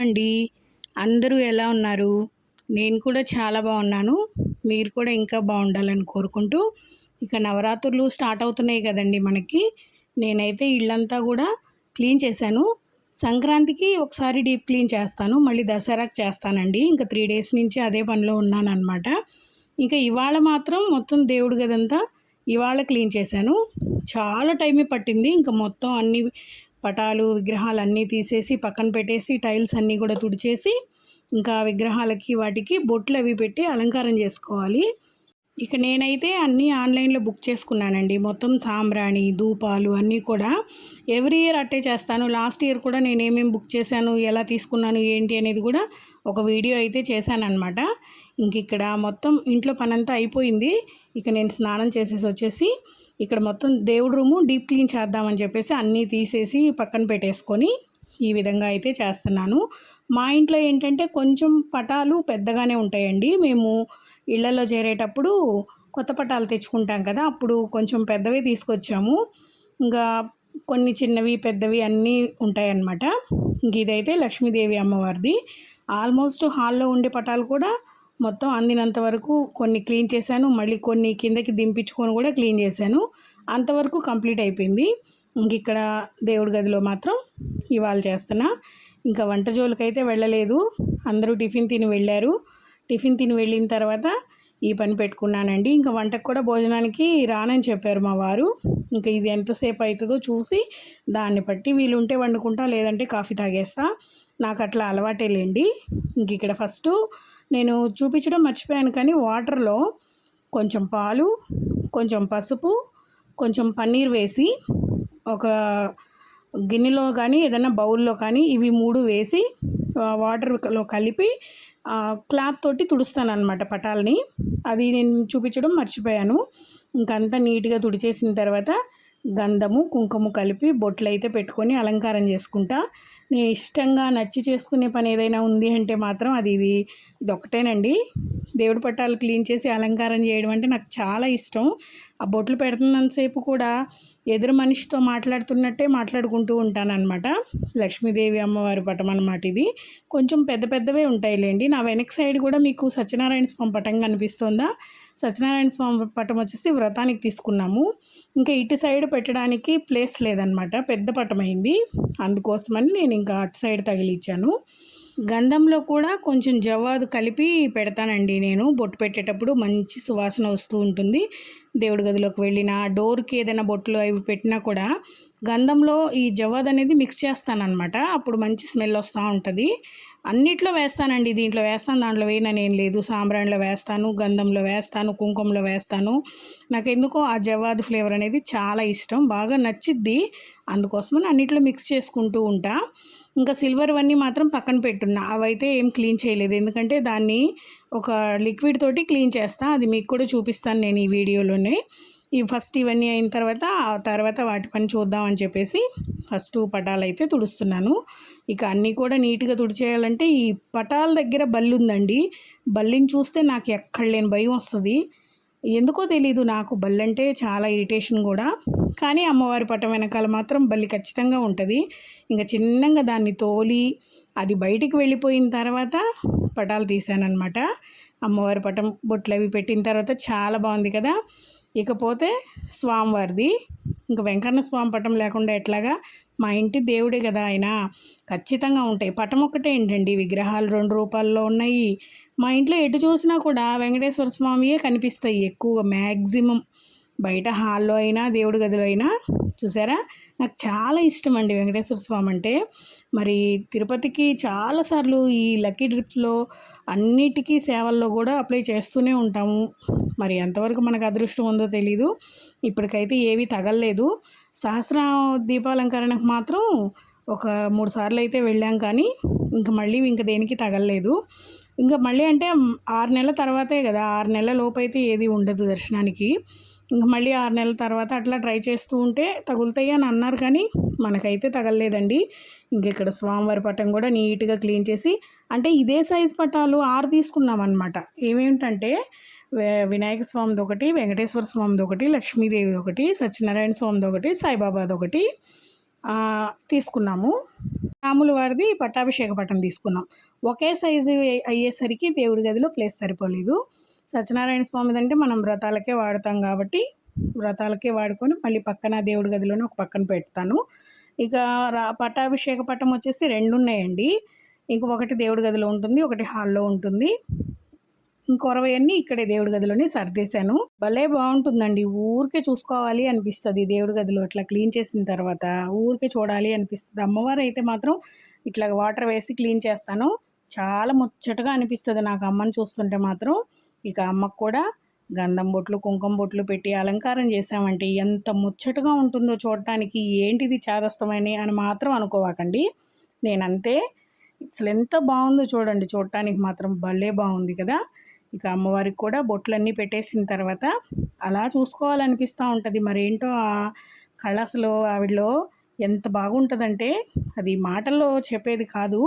అండి అందరూ ఎలా ఉన్నారు? నేను కూడా చాలా బాగున్నాను. మీరు కూడా ఇంకా బాగుండాలని కోరుకుంటూ ఇక నవరాత్రులు స్టార్ట్ అవుతున్నాయి కదండి మనకి. నేనైతే ఇల్లంతా కూడా క్లీన్ చేశాను. సంక్రాంతికి ఒకసారి డీప్ క్లీన్ చేస్తాను. మళ్ళీ దసరాకి చేస్తానండి. ఇంకా త్రీ డేస్ నుంచి అదే పనిలో ఉన్నాను అనమాట ఇంకా ఇవాళ మాత్రం మొత్తం దేవుడు గదంతా ఇవాళ క్లీన్ చేశాను. చాలా టైమే పట్టింది. ఇంకా మొత్తం అన్ని పటాలు విగ్రహాలు అన్నీ తీసేసి పక్కన పెట్టేసి టైల్స్ అన్నీ కూడా తుడిచేసి ఇంకా విగ్రహాలకి వాటికి బొట్లు అవి పెట్టి అలంకారం చేసుకోవాలి. ఇక నేనైతే అన్నీ ఆన్లైన్లో బుక్ చేసుకున్నానండి. మొత్తం సాంబ్రాణి ధూపాలు అన్నీ కూడా ఎవ్రీ ఇయర్ అట్టే చేస్తాను. లాస్ట్ ఇయర్ కూడా నేను ఏమేమి బుక్ చేశాను ఎలా తీసుకున్నాను ఏంటి అనేది కూడా ఒక వీడియో అయితే చేశాను అనమాట ఇంక ఇక్కడ మొత్తం ఇంట్లో పనంతా అయిపోయింది. ఇక నేను స్నానం చేసేసి వచ్చేసి ఇక్కడ మొత్తం దేవుడు రూము డీప్ క్లీన్ చేద్దామని చెప్పేసి అన్నీ తీసేసి పక్కన పెట్టేసుకొని ఈ విధంగా అయితే చేస్తున్నాను. మా ఇంట్లో ఏంటంటే కొంచెం పటాలు పెద్దగానే ఉంటాయండి. మేము ఇళ్ళలో చేరేటప్పుడు కొత్త పటాలు తెచ్చుకుంటాం కదా అప్పుడు కొంచెం పెద్దవి తీసుకొచ్చాము. ఇంకా కొన్ని చిన్నవి పెద్దవి అన్నీ ఉంటాయన్నమాట. ఇంక ఇదైతే లక్ష్మీదేవి అమ్మవారిది. ఆల్మోస్ట్ హాల్లో ఉండే పటాలు కూడా మొత్తం అందినంత వరకు కొన్ని క్లీన్ చేశాను మళ్ళీ కొన్ని కిందకి దింపించుకొని కూడా క్లీన్ చేశాను. అంతవరకు కంప్లీట్ అయిపోయింది. ఇంక ఇక్కడ దేవుడి గదిలో మాత్రం ఇవాళ చేస్తున్నా. ఇంకా వంట జోలికైతే వెళ్ళలేదు. అందరూ టిఫిన్ తిని వెళ్ళారు. టిఫిన్ తిని వెళ్ళిన తర్వాత ఈ పని పెట్టుకున్నానండి. ఇంకా వంటకు కూడా భోజనానికి రానని చెప్పారు మా వారు. ఇంకా ఇది ఎంతసేపు అవుతుందో చూసి దాన్ని బట్టి వీలుంటే వండుకుంటా లేదంటే కాఫీ తాగేస్తా. నాకు అట్లా అలవాటే లేండి. ఇంక ఇక్కడ ఫస్ట్ నేను చూపించడం మర్చిపోయాను కానీ వాటర్లో కొంచెం పాలు కొంచెం పసుపు కొంచెం పన్నీర్ వేసి ఒక గిన్నెలో కానీ ఏదైనా బౌల్లో కానీ ఇవి మూడు వేసి వాటర్లో కలిపి క్లాత్ తోటి తుడుస్తాను అనమాట పటాలని. అది నేను చూపించడం మర్చిపోయాను. ఇంకంతా నీట్గా తుడిచేసిన తర్వాత గంధము కుంకుమ కలిపి బొట్లు అయితే పెట్టుకొని అలంకారం చేసుకుంటా. నేను ఇష్టంగా నచ్చి చేసుకునే పని ఏదైనా ఉంది అంటే మాత్రం అది ఇది. ఇదొక్కటేనండి దేవుడి పట్టాలు క్లీన్ చేసి అలంకారం చేయడం అంటే నాకు చాలా ఇష్టం. ఆ బొట్లు పెడుతున్నంతసేపు కూడా ఎదురు మనిషితో మాట్లాడుతున్నట్టే మాట్లాడుకుంటూ ఉంటానన్నమాట. లక్ష్మీదేవి అమ్మవారి పటం అనమాట ఇది. కొంచెం పెద్ద పెద్దవే ఉంటాయిలేండి. నా వెనక్ సైడ్ కూడా మీకు సత్యనారాయణ స్వామి పటం కనిపిస్తుందా? సత్యనారాయణ స్వామి పటం వచ్చేసి వ్రతానికి తీసుకున్నాము. ఇంకా ఇటు సైడ్ పెట్టడానికి ప్లేస్ లేదనమాట పెద్ద పటం అయింది అందుకోసమని నేను ఇంకా అటు సైడ్ తగిలిచ్చాను. గంధంలో కూడా కొంచెం జవాదు కలిపి పెడతానండి నేను. బొట్టు పెట్టేటప్పుడు మంచి సువాసన వస్తూ ఉంటుంది. దేవుడి గదిలోకి వెళ్ళిన డోర్కి ఏదైనా బొట్లు అవి పెట్టినా కూడా గంధంలో ఈ జవాద్ అనేది మిక్స్ చేస్తానమాట అప్పుడు మంచి స్మెల్ వస్తూ ఉంటుంది. అన్నిట్లో వేస్తానండి. దీంట్లో వేస్తాను దాంట్లో వేయనని లేదు. సాంబ్రాణిలో వేస్తాను గంధంలో వేస్తాను కుంకుమలో వేస్తాను. నాకు ఎందుకో ఆ జవాద్ ఫ్లేవర్ అనేది చాలా ఇష్టం. బాగా నచ్చిద్ది. అందుకోసమని అన్నిట్లో మిక్స్ చేసుకుంటూ ఉంటాను ఇంకా సిల్వర్ అన్నీ మాత్రం పక్కన పెట్టున్నా. అవైతే ఏం క్లీన్ చేయలేదు. ఎందుకంటే దాన్ని ఒక లిక్విడ్ తోటి క్లీన్ చేస్తా. అది మీకు కూడా చూపిస్తాను నేను ఈ వీడియోలోనే. ఈ ఫస్ట్ ఇవన్నీ అయిన తర్వాత ఆ తర్వాత వాటి పని చూద్దామని చెప్పేసి ఫస్ట్ పటాలు అయితే తుడుస్తున్నాను. ఇక అన్నీ కూడా నీట్గా తుడిచేయాలంటే ఈ పటాల దగ్గర బల్లుందండి. బల్లిని చూస్తే నాకు ఎక్కడ లేని భయం వస్తుంది. ఎందుకో తెలీదు నాకు బల్లంటే చాలా ఇరిటేషన్ కూడా. కానీ అమ్మవారి పటం వెనకాల మాత్రం బల్లి ఖచ్చితంగా ఉంటుంది. ఇంకా చిన్నగా దాన్ని తోలి అది బయటికి వెళ్ళిపోయిన తర్వాత పటాలు తీశానమాట అమ్మవారి పటం బొట్లు అవి పెట్టిన తర్వాత చాలా బాగుంది కదా. ఇకపోతే స్వామివారిది. ఇంకా వెంకన్న స్వామి పటం లేకుండా ఎట్లాగా? మా ఇంటి దేవుడే కదా ఆయన. ఖచ్చితంగా ఉంటాయి. పటం ఒక్కటే ఏంటండి? విగ్రహాలు రెండు రూపాల్లో ఉన్నాయి. మా ఇంట్లో ఎటు చూసినా కూడా వెంకటేశ్వర స్వామియే కనిపిస్తాయి ఎక్కువ మ్యాక్సిమం బయట హాల్లో అయినా దేవుడి గదిలో అయినా చూసారా? నాకు చాలా ఇష్టం అండి వెంకటేశ్వర స్వామి అంటే. మరి తిరుపతికి చాలాసార్లు ఈ లక్కీ ట్రిప్స్లో అన్నిటికీ సేవల్లో కూడా అప్లై చేస్తూనే ఉంటాము. మరి ఎంతవరకు మనకు అదృష్టం ఉందో తెలీదు. ఇప్పటికైతే ఏవి తగలలేదు. సహస్ర దీపాలంకరణకు మాత్రం ఒక మూడు సార్లు అయితే వెళ్ళాం కానీ ఇంకా మళ్ళీ ఇంకా దేనికి తగలలేదు. ఇంకా మళ్ళీ అంటే ఆరు నెలల తర్వాతే కదా ఆరు నెలల లోపు అయితే ఏది ఉండదు దర్శనానికి. ఇంకా మళ్ళీ ఆరు నెలల తర్వాత అట్లా ట్రై చేస్తూ ఉంటే తగులుతాయి అని అన్నారు కానీ మనకైతే తగలలేదండి. ఇక్కడ స్వామివారి పటం కూడా నీట్గా క్లీన్ చేసి అంటే ఇదే సైజు పటాలు ఆరు తీసుకున్నాం అనమాట ఏమేమిటంటే వినాయక స్వామిది ఒకటి వెంకటేశ్వర స్వామిది ఒకటి లక్ష్మీదేవి ఒకటి సత్యనారాయణ స్వామిది ఒకటి సాయిబాబాది ఒకటి తీసుకున్నాము. రాముల వారిది పట్టాభిషేక పట్టం తీసుకున్నాం. ఒకే సైజు అయ్యేసరికి దేవుడి గదిలో ప్లేస్ సరిపోలేదు. సత్యనారాయణ స్వామిది అంటే మనం వ్రతాలకే వాడతాం కాబట్టి వ్రతాలకే వాడుకొని మళ్ళీ పక్కన దేవుడి గదిలోనే ఒక పక్కన పెడతాను. ఇక రా పట్టాభిషేక పట్టం వచ్చేసి రెండు ఉన్నాయండి ఇంక ఒకటి దేవుడి గదిలో ఉంటుంది ఒకటి హాల్లో ఉంటుంది. ఇంకొరవన్నీ ఇక్కడే దేవుడి గదిలోనే సర్దేశాను. భలే బాగుంటుందండి. ఊరికే చూసుకోవాలి అనిపిస్తుంది దేవుడి గదిలో అట్లా క్లీన్ చేసిన తర్వాత. ఊరికే చూడాలి అనిపిస్తుంది. అమ్మవారు అయితే మాత్రం ఇట్లా వాటర్ వేసి క్లీన్ చేస్తాను. చాలా ముచ్చటగా అనిపిస్తుంది నాకు అమ్మని చూస్తుంటే మాత్రం. ఇక అమ్మకు కూడా గంధం బొట్లు కుంకుమ బొట్లు పెట్టి అలంకారం చేసామంటే ఎంత ముచ్చటగా ఉంటుందో చూడటానికి. ఏంటిది చాదస్తమని అని మాత్రం అనుకోవాకండి. నేనంతే. అసలు ఎంత బాగుందో చూడండి. చూడటానికి మాత్రం భలే బాగుంది కదా. ఇక అమ్మవారికి కూడా బొట్లన్నీ పెట్టేసిన తర్వాత అలా చూసుకోవాలనిపిస్తూ ఉంటుంది. మరేంటో ఆ కళ అసలు ఆవిడలో ఎంత బాగుంటుందంటే అది మాటల్లో చెప్పేది కాదు.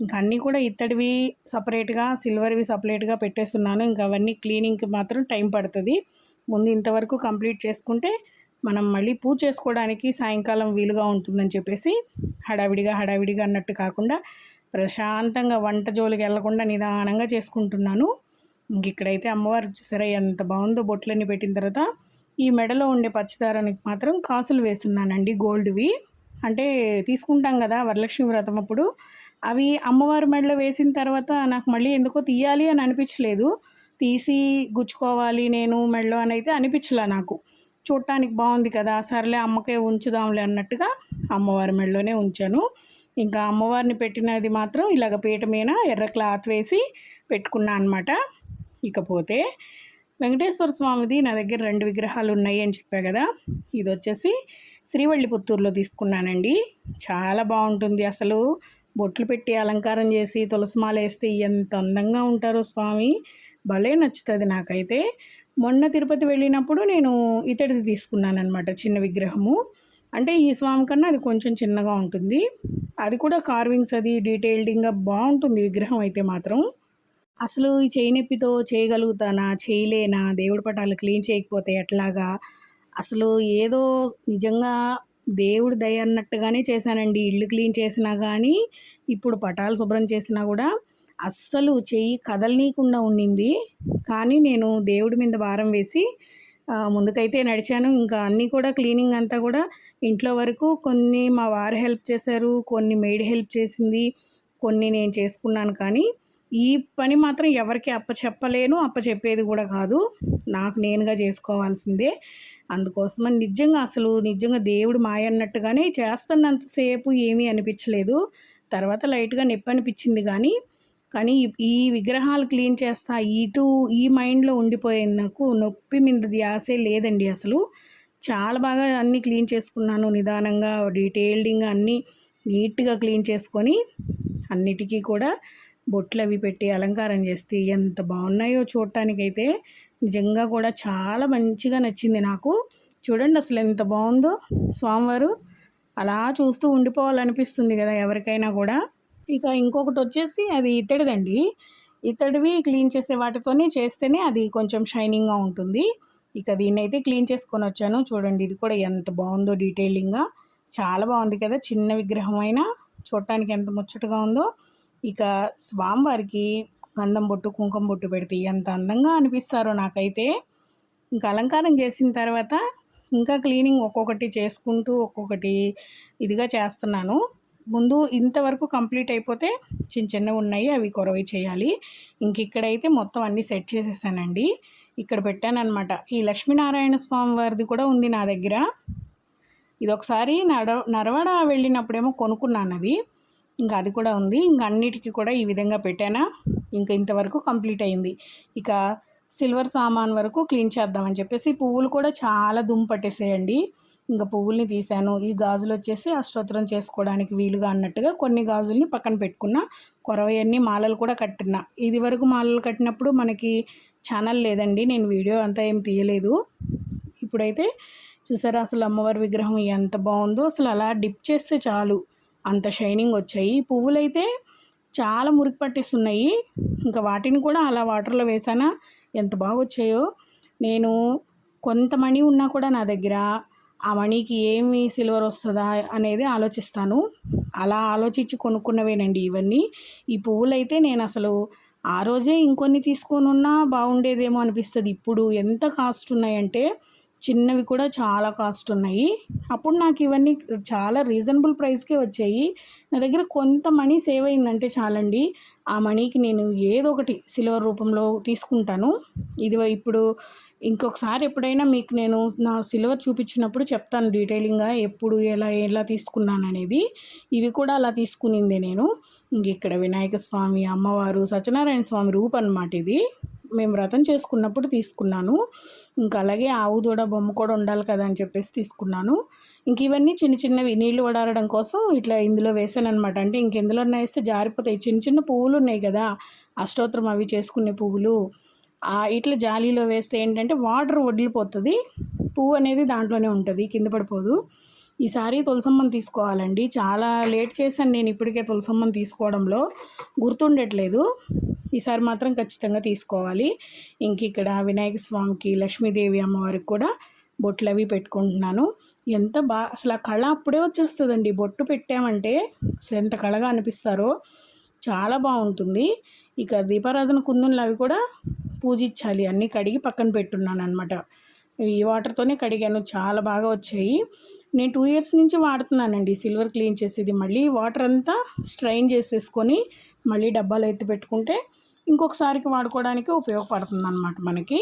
ఇంకా అన్నీ కూడా ఇత్తడివి సపరేట్గా సిల్వర్వి సపరేట్గా పెట్టేస్తున్నాను. ఇంకా అవన్నీ క్లీనింగ్కి మాత్రం టైం పడుతుంది. ముందు ఇంతవరకు కంప్లీట్ చేసుకుంటే మనం మళ్ళీ పూజ చేసుకోవడానికి సాయంకాలం వీలుగా ఉంటుందని చెప్పేసి హడావిడిగా హడావిడిగా అన్నట్టు కాకుండా ప్రశాంతంగా వంట జోలికి వెళ్ళకుండా నిదానంగా చేసుకుంటున్నాను. ఇంక ఇక్కడైతే అమ్మవారు చూసారా ఎంత బాగుందో బొట్లన్నీ పెట్టిన తర్వాత ఈ మెడలో ఉండే పచ్చిదారానికి మాత్రం కాసులు వేస్తున్నానండి గోల్డ్వి. అంటే తీసుకుంటాం కదా వరలక్ష్మి వ్రతం అప్పుడు. అవి అమ్మవారి మెడలో వేసిన తర్వాత నాకు మళ్ళీ ఎందుకో తీయాలి అని అనిపించలేదు. తీసి గుచ్చుకోవాలి నేను మెడలో అని అయితే అనిపించలే నాకు. చూడటానికి బాగుంది కదా సర్లే అమ్మకే ఉంచుదాంలే అన్నట్టుగా అమ్మవారి మెడలోనే ఉంచాను. ఇంకా అమ్మవారిని పెట్టినది మాత్రం ఇలాగ పీట మీద ఎర్ర క్లాత్ వేసి పెట్టుకున్నా అనమాట ఇకపోతే వెంకటేశ్వర స్వామిది నా దగ్గర రెండు విగ్రహాలు ఉన్నాయి అని చెప్పా కదా. ఇది వచ్చేసి శ్రీవల్లిపుత్తూరులో తీసుకున్నానండి. చాలా బాగుంటుంది అసలు. బొట్లు పెట్టి అలంకారం చేసి తులసిమాల వేస్తే ఎంత అందంగా ఉంటారో స్వామి. భలే నచ్చుతుంది నాకైతే. మొన్న తిరుపతి వెళ్ళినప్పుడు నేను ఇతడిది తీసుకున్నాను అనమాట చిన్న విగ్రహము. అంటే ఈ స్వామి కన్నా అది కొంచెం చిన్నగా ఉంటుంది. అది కూడా కార్వింగ్స్ అది డీటెయిల్డింగ్గా బాగుంటుంది విగ్రహం అయితే మాత్రం. అసలు ఈ చేయి నొప్పితో చేయగలుగుతానా? చేయలేనా? దేవుడి పటాలు క్లీన్ చేయకపోతే ఎట్లాగా? అసలు ఏదో నిజంగా దేవుడి దయ అన్నట్టుగానే చేశానండి. ఇల్లు క్లీన్ చేసినా కానీ ఇప్పుడు పటాలు శుభ్రం చేసినా కూడా అస్సలు చెయ్యి కదలనీయకుండా ఉండింది. కానీ నేను దేవుడి మీద భారం వేసి ముందుకైతే నడిచాను. ఇంకా అన్నీ కూడా క్లీనింగ్ అంతా కూడా ఇంట్లో వరకు కొన్ని మా వారు హెల్ప్ చేశారు కొన్ని మేడ్ హెల్ప్ చేసింది కొన్ని నేను చేసుకున్నాను కానీ ఈ పని మాత్రం ఎవరికి అప్పచెప్పలేను అప్పచెప్పేది కూడా కాదు. నాకు నేనుగా చేసుకోవాల్సిందే. అందుకోసమని నిజంగా అసలు నిజంగా దేవుడు మాయ అన్నట్టుగానే చేస్తున్నంతసేపు ఏమీ అనిపించలేదు. తర్వాత లైట్గా నొప్పి అనిపించింది కానీ కానీ ఈ- విగ్రహాలు క్లీన్ చేస్తా ఇటు ఈ మైండ్లో ఉండిపోయింది నాకు నొప్పి మీద ధ్యాసే లేదండి అసలు. చాలా బాగా అన్నీ క్లీన్ చేసుకున్నాను నిదానంగా డీటెయిల్డింగ్ అన్నీ నీట్గా క్లీన్ చేసుకొని అన్నిటికీ కూడా బొట్లు అవి పెట్టి అలంకారం చేస్తే ఎంత బాగున్నాయో చూడటానికైతే నిజంగా కూడా చాలా మంచిగా నచ్చింది నాకు. చూడండి అసలు ఎంత బాగుందో. స్వామివారు అలా చూస్తూ ఉండిపోవాలనిపిస్తుంది కదా ఎవరికైనా కూడా. ఇక ఇంకొకటి వచ్చేసి అది ఇత్తడిదండి. ఇత్తడివి క్లీన్ చేసే వాటితోనే చేస్తేనే అది కొంచెం షైనింగ్గా ఉంటుంది. ఇక దీన్ని అయితే క్లీన్ చేసుకొని వచ్చాను. చూడండి ఇది కూడా ఎంత బాగుందో డీటెయిలింగ్గా. చాలా బాగుంది కదా చిన్న విగ్రహం అయినా చూడటానికి ఎంత ముచ్చటగా ఉందో. ఇక స్వామివారికి గంధం బొట్టు కుంకుమ బొట్టు పెడితే ఎంత అందంగా అనిపిస్తారో నాకైతే. ఇంకా అలంకారం చేసిన తర్వాత ఇంకా క్లీనింగ్ ఒక్కొక్కటి చేసుకుంటూ ఒక్కొక్కటి ఇదిగా చేస్తున్నాను. ముందు ఇంతవరకు కంప్లీట్ అయిపోతే చిన్న చిన్నవి ఉన్నాయి అవి కొరవి చేయాలి. ఇంక ఇక్కడైతే మొత్తం అన్నీ సెట్ చేసేసానండి. ఇక్కడ పెట్టానన్నమాట. ఈ లక్ష్మీనారాయణ స్వామి వారిది కూడా ఉంది నా దగ్గర. ఇది ఒకసారి నడ నరవడ వెళ్ళినప్పుడేమో కొనుక్కున్నాను అది ఇంకా అది కూడా ఉంది. ఇంకా అన్నిటికీ కూడా ఈ విధంగా పెట్టానా? ఇంకా ఇంతవరకు కంప్లీట్ అయింది. ఇక సిల్వర్ సామాన్ వరకు క్లీన్ చేద్దామని చెప్పేసి పువ్వులు కూడా చాలా దుమ్ము పట్టేసేయండి. ఇంకా పువ్వుల్ని తీశాను. ఈ గాజులు వచ్చేసి అష్టోత్తరం చేసుకోవడానికి వీలుగా అన్నట్టుగా కొన్ని గాజుల్ని పక్కన పెట్టుకున్న కొరవయన్ని మాలలు కూడా కట్టిన. ఇది వరకు మాలలు కట్టినప్పుడు మనకి ఛానల్ లేదండి. నేను వీడియో అంతా ఏం తీయలేదు. ఇప్పుడైతే చూసారా అసలు అమ్మవారి విగ్రహం ఎంత బాగుందో. అసలు అలా డిప్ చేస్తే చాలు. అంత షైనింగ్ వచ్చాయి. పువ్వులైతే చాలా మురికి పట్టేస్తున్నాయి. ఇంకా వాటిని కూడా అలా వాటర్లో వేసానా? ఎంత బాగా వచ్చాయో నేను కొంత మనీ ఉన్నా కూడా నా దగ్గర ఆ మణికి ఏమి సిల్వర్ వస్తుందా అనేది ఆలోచిస్తాను. అలా ఆలోచించి కొనుక్కున్నవేనండి ఇవన్నీ. ఈ పువ్వులు అయితే నేను అసలు ఆ రోజే ఇంకొన్ని తీసుకొని ఉన్నా బాగుండేదేమో అనిపిస్తుంది. ఇప్పుడు ఎంత కాస్ట్ ఉన్నాయంటే చిన్నవి కూడా చాలా కాస్ట్ ఉన్నాయి. అప్పుడు నాకు ఇవన్నీ చాలా రీజనబుల్ ప్రైస్కే వచ్చాయి. నా దగ్గర కొంత మనీ సేవ్ అయిందంటే చాలండి. ఆ మనీకి నేను ఏదో ఒకటి సిల్వర్ రూపంలో తీసుకుంటాను. ఇది ఇప్పుడు ఇంకొకసారి ఎప్పుడైనా మీకు నేను నా సిల్వర్ చూపించినప్పుడు చెప్తాను డీటెయిలింగ్గా ఎప్పుడు ఎలా ఎలా తీసుకున్నాను అనేది ఇవి కూడా అలా తీసుకునిందే నేను. ఇంక ఇక్కడ వినాయక స్వామి అమ్మవారు సత్యనారాయణ స్వామి రూప్ అనమాట ఇది. మేము వ్రతం చేసుకున్నప్పుడు తీసుకున్నాను. ఇంకా అలాగే ఆవు దూడ బొమ్మ కూడా ఉండాలి కదా అని చెప్పేసి తీసుకున్నాను. ఇంక ఇవన్నీ చిన్న చిన్నవి నీళ్ళు వడారడం కోసం ఇట్లా ఇందులో వేసాను అనమాట అంటే ఇంకెందులో వేస్తే జారిపోతాయి. చిన్న చిన్న పువ్వులు ఉన్నాయి కదా అష్టోత్తరం అవి చేసుకునే పువ్వులు. ఇట్లా జాలీలో వేస్తే ఏంటంటే వాటర్ వదిలిపోతుంది పువ్వు అనేది దాంట్లోనే ఉంటుంది కింద పడిపోదు. ఈసారి తులసమ్మని తీసుకోవాలండి. చాలా లేట్ చేశాను నేను ఇప్పటికే తులసమ్మని తీసుకోవడంలో. గుర్తుండట్లేదు. ఈసారి మాత్రం ఖచ్చితంగా తీసుకోవాలి. ఇంక ఇక్కడ వినాయక స్వామికి లక్ష్మీదేవి అమ్మవారికి కూడా బొట్లు అవి పెట్టుకుంటున్నాను. ఎంత బాగా అసలు ఆ కళ అప్పుడే వచ్చేస్తుందండి. బొట్టు పెట్టామంటే అసలు ఎంత కళగా అనిపిస్తారో. చాలా బాగుంటుంది. ఇక దీపారాధన కుందులు అవి కూడా పూజించాలి. అన్నీ కడిగి పక్కన పెట్టున్నాను అనమాట ఈ వాటర్తోనే కడిగాను. చాలా బాగా వచ్చాయి. నేను టూ ఇయర్స్ నుంచి వాడుతున్నానండి. సిల్వర్ క్లీన్ చేసేది. మళ్ళీ వాటర్ అంతా స్ట్రైన్ చేసేసుకొని మళ్ళీ డబ్బాలు ఎత్తి పెట్టుకుంటే ఇంకొకసారికి వాడుకోవడానికి ఉపయోగపడుతుంది అనమాట మనకి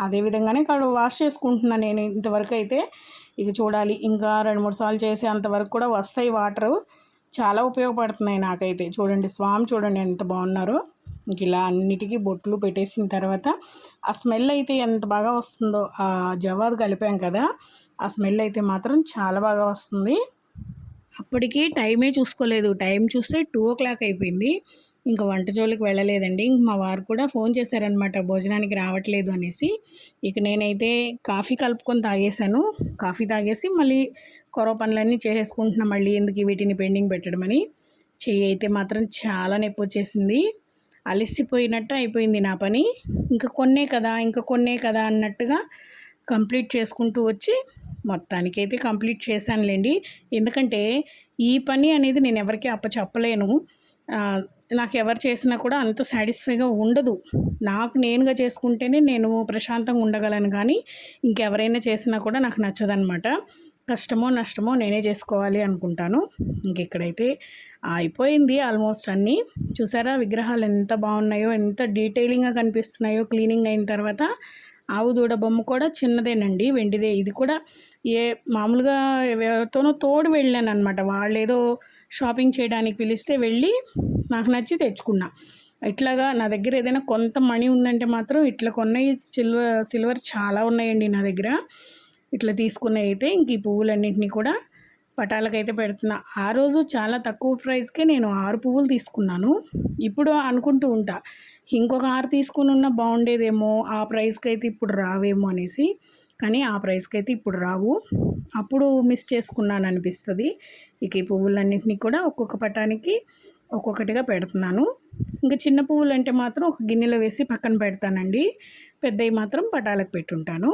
అదేవిధంగానే ఇక్కడ వాష్ చేసుకుంటున్నాను నేను ఇంతవరకు అయితే. ఇక చూడాలి. ఇంకా రెండు మూడు సార్లు చేసే అంతవరకు కూడా వస్తాయి వాటరు. చాలా ఉపయోగపడుతున్నాయి నాకైతే. చూడండి స్వామి చూడండి ఎంత బాగున్నారో. ఇంక ఇలా అన్నిటికీ బొట్లు పెట్టేసిన తర్వాత ఆ స్మెల్ అయితే ఎంత బాగా వస్తుందో ఆ జవాబు కలిపాం కదా. ఆ స్మెల్ అయితే మాత్రం చాలా బాగా వస్తుంది. అప్పటికి టైమే చూసుకోలేదు. టైం చూస్తే టూ ఓ క్లాక్ అయిపోయింది. ఇంకా వంట జోలికి వెళ్ళలేదండి. ఇంక మా వారు కూడా ఫోన్ చేశారనమాట భోజనానికి రావట్లేదు అనేసి. ఇక నేనైతే కాఫీ కలుపుకొని తాగేశాను. కాఫీ తాగేసి మళ్ళీ కొరవ పనులన్నీ చేసేసుకుంటున్నా మళ్ళీ ఎందుకు వీటిని పెండింగ్ పెట్టడమని. చెయ్యి అయితే మాత్రం చాలా నొప్పి వచ్చేసింది. అలసిపోయినట్టు అయిపోయింది నా పని. ఇంకా కొన్నే కదా ఇంకా కొన్నే కదా అన్నట్టుగా కంప్లీట్ చేసుకుంటూ వచ్చి మొత్తానికైతే కంప్లీట్ చేశానులేండి. ఎందుకంటే ఈ పని అనేది నేను ఎవరికి అప్పచెప్పలేను. నాకు ఎవరు చేసినా కూడా అంత సాటిస్ఫైగా ఉండదు. నాకు నేనుగా చేసుకుంటేనే నేను ప్రశాంతంగా ఉండగలను కానీ ఇంకెవరైనా చేసినా కూడా నాకు నచ్చదనమాట. కష్టమో నష్టమో నేనే చేసుకోవాలి అనుకుంటాను. ఇంక ఇక్కడైతే అయిపోయింది ఆల్మోస్ట్ అన్నీ. చూసారా విగ్రహాలు ఎంత బాగున్నాయో ఎంత డీటెయిలింగ్గా కనిపిస్తున్నాయో క్లీనింగ్ అయిన తర్వాత ఆవు దూడ బొమ్మ కూడా చిన్నదేనండి వెండిదే. ఇది కూడా ఏ మామూలుగా ఎవరితోనో తోడు వెళ్ళాను అనమాట వాళ్ళు ఏదో షాపింగ్ చేయడానికి పిలిస్తే వెళ్ళి నాకు నచ్చి తెచ్చుకున్నా. ఇట్లాగా నా దగ్గర ఏదైనా కొంత మనీ ఉందంటే మాత్రం ఇట్లా కొన్నవి సిల్వర్ సిల్వర్ చాలా ఉన్నాయండి నా దగ్గర. ఇట్లా తీసుకున్నవి అయితే ఇంక ఈ పువ్వులన్నింటినీ కూడా పటాలకైతే పెడుతున్నా. ఆ రోజు చాలా తక్కువ ప్రైస్కే నేను ఆరు పువ్వులు తీసుకున్నాను. ఇప్పుడు అనుకుంటూ ఉంటా ఇంకొక ఆరు తీసుకుని ఉన్న బాగుండేదేమో ఆ ప్రైస్కి అయితే ఇప్పుడు రావేమో అనేసి. కానీ ఆ ప్రైస్కి అయితే ఇప్పుడు రావు. అప్పుడు మిస్ చేసుకున్నాను అనిపిస్తుంది ఇక ఈ పువ్వులన్నింటినీ కూడా ఒక్కొక్క పటానికి ఒక్కొక్కటిగా పెడుతున్నాను. ఇంకా చిన్న పువ్వులు అంటే మాత్రం ఒక గిన్నెలో వేసి పక్కన పెడతానండి. పెద్దవి మాత్రం పటాలకు పెట్టుంటాను.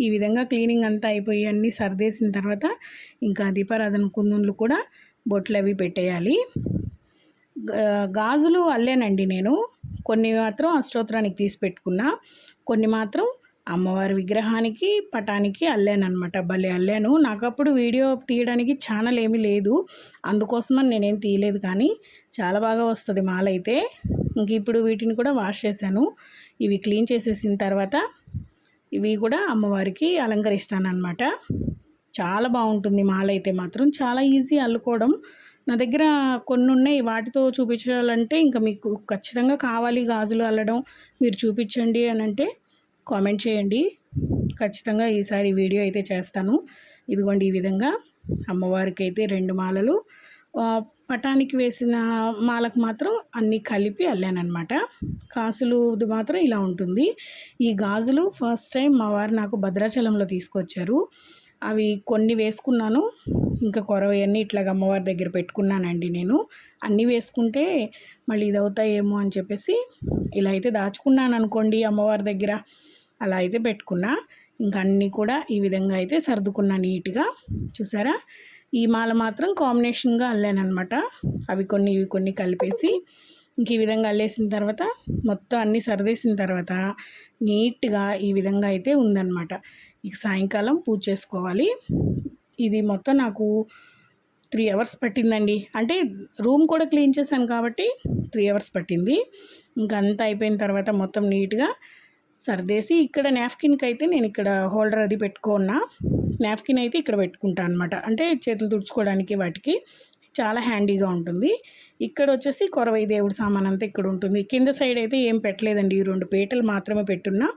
ఈ విధంగా క్లీనింగ్ అంతా అయిపోయి అన్నీ సర్దేసిన తర్వాత ఇంకా దీపారాధన కుందులు కూడా బొట్లు అవి పెట్టేయాలి. గాజులు అల్లేనండి నేను. కొన్ని మాత్రం అష్టోత్తరానికి తీసి పెట్టుకున్నా. కొన్ని మాత్రం అమ్మవారి విగ్రహానికి పటానికి అల్లానమాట భలే అల్లాను. నాకు అప్పుడు వీడియో తీయడానికి ఛానల్ ఏమీ లేదు. అందుకోసమని నేనేం తీయలేదు కానీ చాలా బాగా వస్తుంది మాల అయితే ఇంక ఇప్పుడు వీటిని కూడా వాష్ చేశాను. ఇవి క్లీన్ చేసేసిన తర్వాత ఇవి కూడా అమ్మవారికి అలంకరిస్తానమాట చాలా బాగుంటుంది మాల అయితే మాత్రం. చాలా ఈజీ అల్లుకోవడం. నా దగ్గర కొన్ని ఉన్నాయి వాటితో చూపించాలంటే ఇంకా మీకు ఖచ్చితంగా కావాలి గాజులు అల్లడం. మీరు చూపించండి అని అంటే కామెంట్ చేయండి. ఖచ్చితంగా ఈసారి వీడియో అయితే చేస్తాను. ఇదిగోండి ఈ విధంగా అమ్మవారికి అయితే రెండు మాలలు. పటానికి వేసిన మాలకు మాత్రం అన్నీ కలిపి అల్లానమాట కాసులుది మాత్రం ఇలా ఉంటుంది. ఈ గాజులు ఫస్ట్ టైం మా వారు నాకు భద్రాచలంలో తీసుకొచ్చారు. అవి కొన్ని వేసుకున్నాను. ఇంకా కొరవన్నీ ఇట్లాగ అమ్మవారి దగ్గర పెట్టుకున్నానండి నేను. అన్నీ వేసుకుంటే మళ్ళీ ఇది అవుతాయేమో అని చెప్పేసి ఇలా అయితే దాచుకున్నాను అనుకోండి అమ్మవారి దగ్గర. అలా అయితే పెట్టుకున్నా. ఇంకా అన్నీ కూడా ఈ విధంగా అయితే సర్దుకున్నా నీట్గా. చూసారా? ఈ మాల మాత్రం కాంబినేషన్గా అల్లానమాట అవి కొన్ని ఇవి కొన్ని కలిపేసి ఇంక ఈ విధంగా అల్లేసిన తర్వాత మొత్తం అన్నీ సర్దేసిన తర్వాత నీట్గా ఈ విధంగా అయితే ఉందన్నమాట. ఇక సాయంకాలం పూజ చేసుకోవాలి. ఇది మొత్తం నాకు త్రీ అవర్స్ పట్టిందండి. అంటే రూమ్ కూడా క్లీన్ చేశాను కాబట్టి త్రీ అవర్స్ పట్టింది. ఇంకా అంతా అయిపోయిన తర్వాత మొత్తం నీట్గా సర్దేసి ఇక్కడ నాప్కిన్కి అయితే నేను ఇక్కడ హోల్డర్ అది పెట్టుకున్నా. నాప్కిన్ అయితే ఇక్కడ పెట్టుకుంటాను అనమాట అంటే చేతులు తుడుచుకోవడానికి వాటికి చాలా హ్యాండీగా ఉంటుంది. ఇక్కడ వచ్చేసి కొరవై దేవుడి సామాన్ అంతా ఇక్కడ ఉంటుంది. కింద సైడ్ అయితే ఏం పెట్టలేదండి. ఈ రెండు పీటలు మాత్రమే పెట్టున్నా.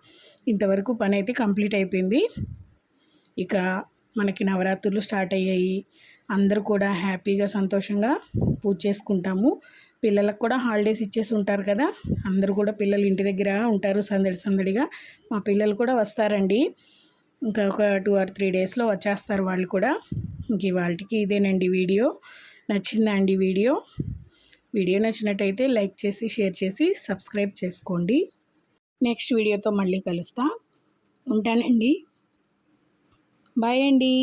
ఇంతవరకు పని అయితే కంప్లీట్ అయిపోయింది. ఇక మనకి నవరాత్రులు స్టార్ట్ అయ్యాయి. అందరూ కూడా హ్యాపీగా సంతోషంగా పూజ చేసుకుంటాము. పిల్లలకు కూడా హాలిడేస్ ఇచ్చేసి ఉంటారు కదా. అందరూ కూడా పిల్లలు ఇంటి దగ్గర ఉంటారు సందడి సందడిగా. మా పిల్లలు కూడా వస్తారండి. ఇంకా ఒక టూ ఆర్ త్రీ డేస్లో వచ్చేస్తారు వాళ్ళు కూడా. ఇంక వాళ్ళకి ఇదేనండి వీడియో. నచ్చిందా అండి వీడియో? వీడియో నచ్చినట్టయితే లైక్ చేసి షేర్ చేసి సబ్స్క్రైబ్ చేసుకోండి. నెక్స్ట్ వీడియోతో మళ్ళీ కలుస్తా. ఉంటానండి. బాయ్ అండి.